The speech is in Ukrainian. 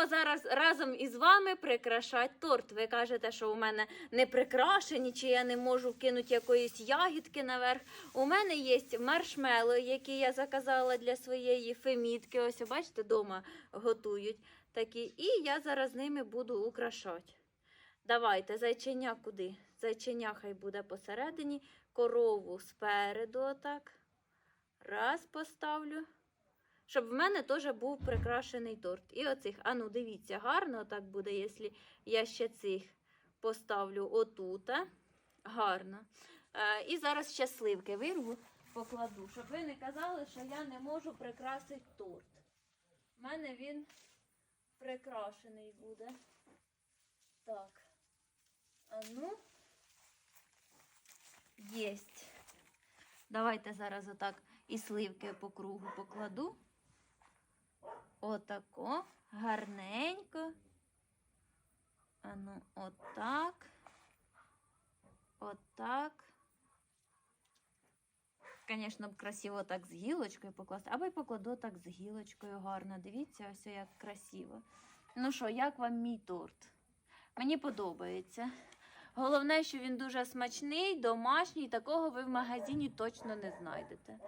будемо зараз разом із вами прикрашати торт. Ви кажете, що у мене не прикрашені, чи я не можу кинути якоїсь ягідки наверх. У мене є маршмело, які я заказала для своєї фемітки. Ось, бачите, вдома готують такі. І я зараз ними буду украшати. Давайте, зайченя куди? Зайченя хай буде посередині, корову спереду, отак. Раз поставлю. Щоб в мене теж був прикрашений торт. І оцих, а ну дивіться, гарно так буде, якщо я ще цих поставлю отута. Гарно. Е, і зараз ще сливки вирву, покладу, щоб ви не казали, що я не можу прикрасити торт. У мене він прикрашений буде. Так. А ну. Єсть. Давайте зараз отак і сливки по кругу покладу. Отако. Гарненько. А ну, отак. Отак. Звісно, б красиво так з гілочкою покласти. Або й покладу так з гілочкою гарно. Дивіться, ось як красиво. Ну що, як вам мій торт? Мені подобається. Головне, що він дуже смачний, домашній, такого ви в магазині точно не знайдете.